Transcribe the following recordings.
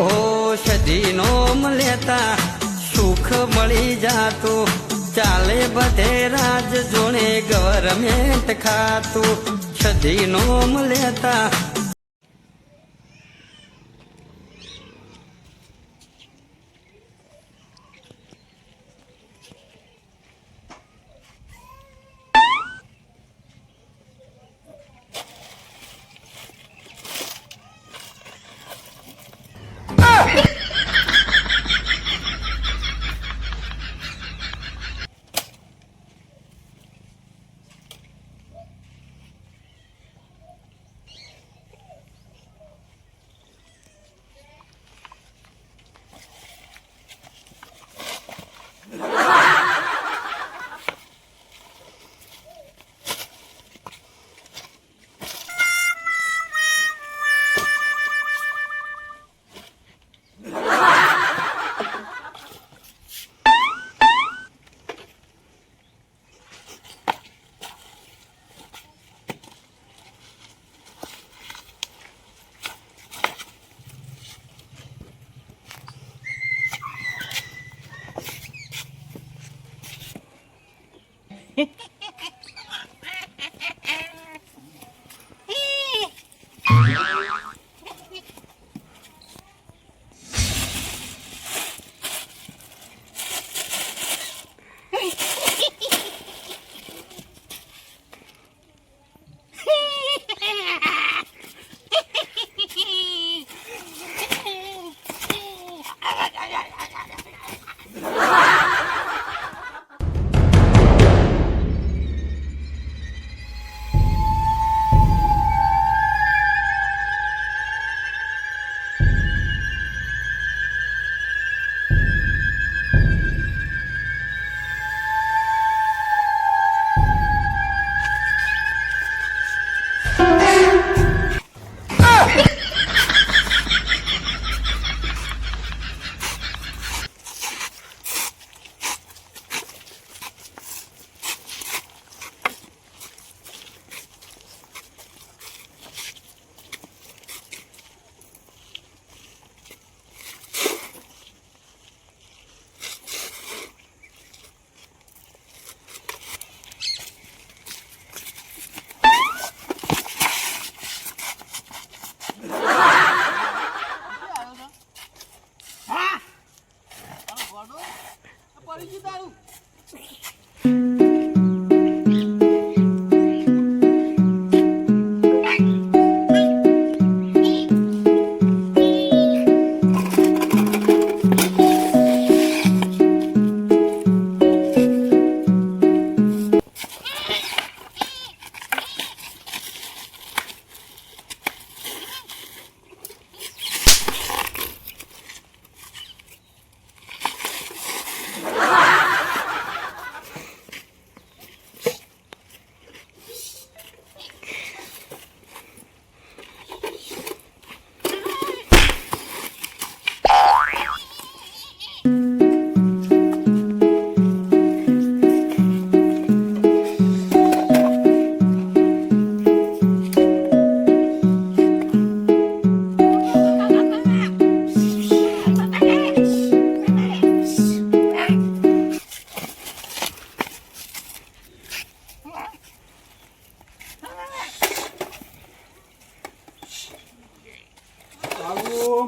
ઓ સદીનો લેતા સુખ મળી જાતું. ચાલે બધે રાજ જોણે ગવર્મેન્ટ ખાતું. સદીનો લેતા Thank you.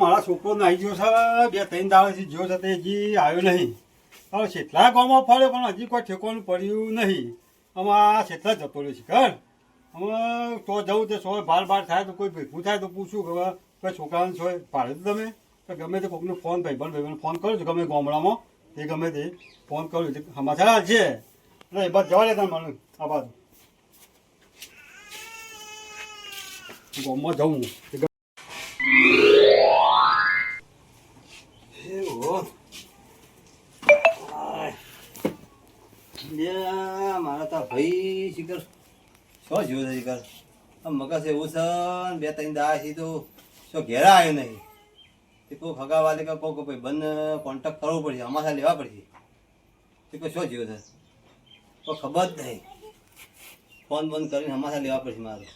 મારા છોકરો નાઈ ગયો છે, બે ત્રણ દાડાથી જો છે તે હજી આવ્યો નહીં. હવે છેટલા ગામમાં ફર્યો, પણ હજી કોઈ ઠેકોનું પડ્યું નહીં. આમાં છેટલા જતો રહ્યો છે, ઘર. અમે તો જવું તે સો બાર બાર થાય તો કોઈ ભેગું થાય તો પૂછું કે કોઈ છોકરાને છો પાડે તો તમે? તો ગમે તે કોઈકને ફોન, ભાઈબંધ ભાઈબંધ ફોન કરો છો ગમે ગામડામાં, તે ગમે તે ફોન કર્યો છે સમાચાર છે. એટલે એ બાદ જવા લેતા મને, આ બાજુ. ગામમાં જવું. ભાઈ શિખર શું જીવો છે શિખર આ મગજ એવું છે બે ત્રણ દા છે તો શું ઘેરા આવ્યો નહીં? તે કોઈ ફગાવાલે કે કોઈ ભાઈ બંધ કોન્ટેક્ટ કરવો પડશે અમારા લેવા પડશે. તે કોઈ શું જીવો છે? કોઈ ખબર જ નહીં. ફોન બંધ કરીને અમારા લેવા પડશે મારે.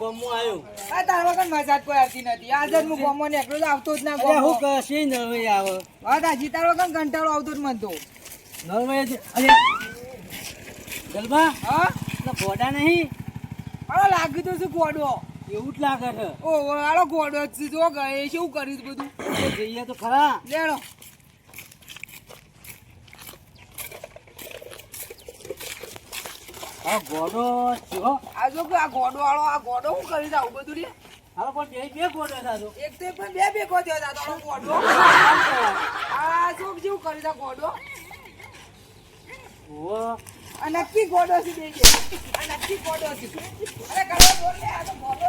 હું આવ્યો આ તારા વગર મજાક કોઈ આવતી નથી. આજે જ હું નીકળ્યો તો આવતો જ ના હું કશી આવે? વાત હાચી, તારા વગર કંટાળો આવતો જ મને તો જ- અરે ગલબા? હા? ઘોડા નહીં? અરે લાગ્યું તો શું ગોડો. એવું જ લાગે છે. ઓ આલો ગોડો છે. જો ગયે શું કર્યું બધું? જઈએ તો ખરા. લેડો આ ગોડો જો આ જો આ ગોડો વાળો આ ગોડો હું કરી છે બધું રે હાલો પણ બે બે ગોડો થાતો એક તો પણ બે થયો છે આ ગોડો. આ શું જેવું કરી છે ગોડો? આ નક્કી ગોડો છે બે બે. આ નક્કી ગોડો છે. અરે કરો બોલ આ તો ગોડો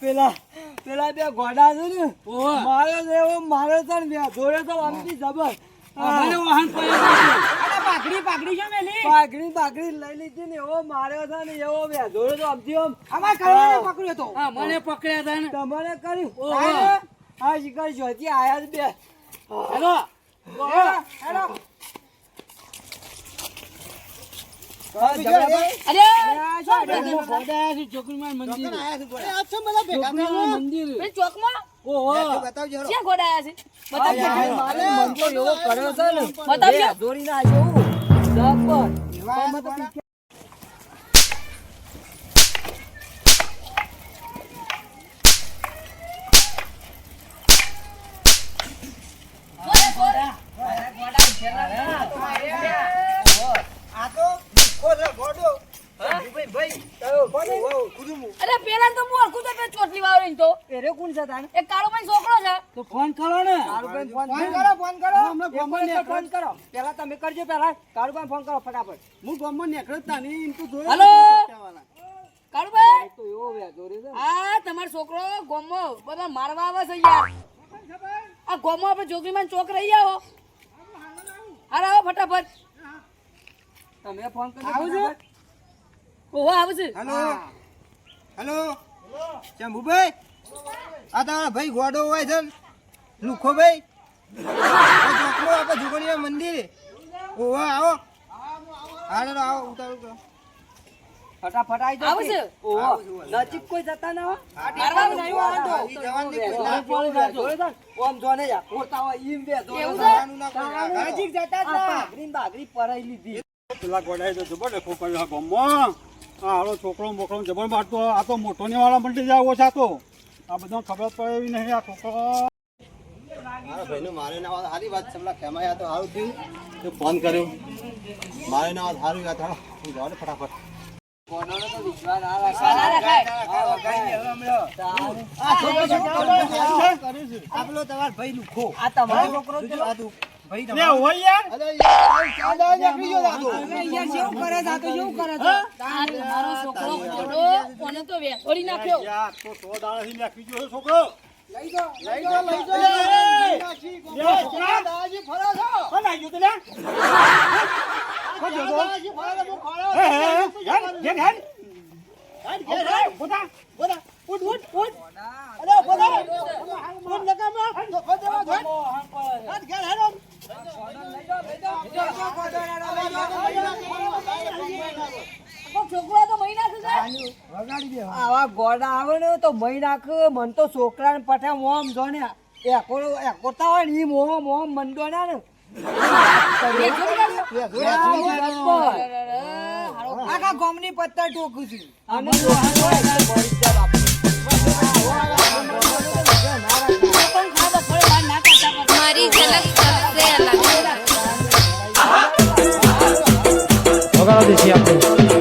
પેલા પેલા બે ઘોડા છે ને. મારે એવો મારે તો ને બે તો આમથી જબર. મને વાહન પડ્યો અરે પાઘડી પાઘડી છે મેલી? પાઘડી પાઘડી લઈ લીધી ને એવો માર્યો છે ને એવો બે દોડે તો અમાર કરોડને પકડ્યો તો. હા મને પકડ્યા હતા ને. તમારે કર્યું? ઓહો. હા. આ શિકાર જોતી આયા બે. Hello hello. હેલો હા, જબરા ભાઈ. અરે આ શું આપણે ઘોડા આયા છે ચોકડીમાં મંદિર ચોકડીમાં અરે પેલા તો ચોટલી તો. એરે કોણ છે તાને? એક કાળો ભાઈ છોકરો છે. તો ફોન કરો ને. ફોન કરો ફોન કરો. હમણાં ગામમાં એક ફોન કરો. પેલા તમે કરજો પેલા. કાળુભાઈ ફોન કરો ફટાફટ. હું તાની તો જોયો હલો? ભાઈ? તો એવો છે. તમારો છોકરો ગોમો બધા મારવા આવે છે યાર આ ગોમો આપણે જોગીમાં ચોક રહી આવો. હારા આવો ફટાફટ. તમે ફોન કરજો આવું છે? ઓહો આવું છે. હેલો? હેલો? શંભુભાઈ આ તમારા ભાઈ ગોડો હોય છે લુખો ભાઈ. આ આપણે જુગણીયા મંદિરે. ઓવા આવો. હાલો આવો ઉતારું કરો ફટાફટ આવી જાઓ છે? ઓહો નજીક કોઈ જતા ના હોય મારવા નહીં વાંધો. ઈ જવાનું કોઈ. ઓમ પોણી જાજો. ઓમ જોને જા ખોટા હોય ઈમ બે દોડે એવું છે. છે? જવાનું ના કોઈ. નજીક જતા ના. પાઘડી ને પરાઈ લીધી. પેલા ગોડાઈ તો જબર ડખો કર્યો આ ગામમાં. આ હાલો છોકરો મોકરો જબર મારતો. આ તો મોટો ને વાળા મંડી જાય ઓછા તો. આ બધા ખબર પડે એવી નહીં આ છોકરો. મારા ભાઈનું મારે ના વાત સારી વાત છે ખેમાયા તો સારું થયું. તો ફોન કર્યો. મારે ના વાત સારું યાદ હા હું જાઉં ને ફટાફટ. કોનાનો તો વિશ્વાસ ના. તારું. આ તમારો આ તમારો છોકરો ભાઈ લે હોય યાર. અરે યાર ચા નીકળી ગયો દાદો હવે યાર કેવું કરે છે? આ કરે છે? તમારો છોકરો ગોડો કોને તો વેસોડી નાખ્યો યાર તો સો દાડાથી નાખી ગયો છોકરો. લઈ જાઓ લઈ જાઓ લઈ લે, લે, છોકરા. દાદાજી ફરો છો. કોણ આવી ગયું કોણ જોતો? દાદાજી ફરો હું ખોળો હે, હે, હે. હેડ, હેડ, હેડ. ઉઠા. બોલા ઉઠ ઉઠ અરે બોલા ઉઠ નકામા ધોકો દેવા હાથ ઘેર હેડો. આવા ગોડા આવે ને તો મહી નાખ મન તો છોકરાને પઠે મોમ જો ને એકોડો એકોતા હોય ને ઈ મોમ મોમ મંડો ના ને આખા ગોમની પત્તા ટોકું છું અને हमारी झलक सबसे अलग વગાડો દેશી આપણે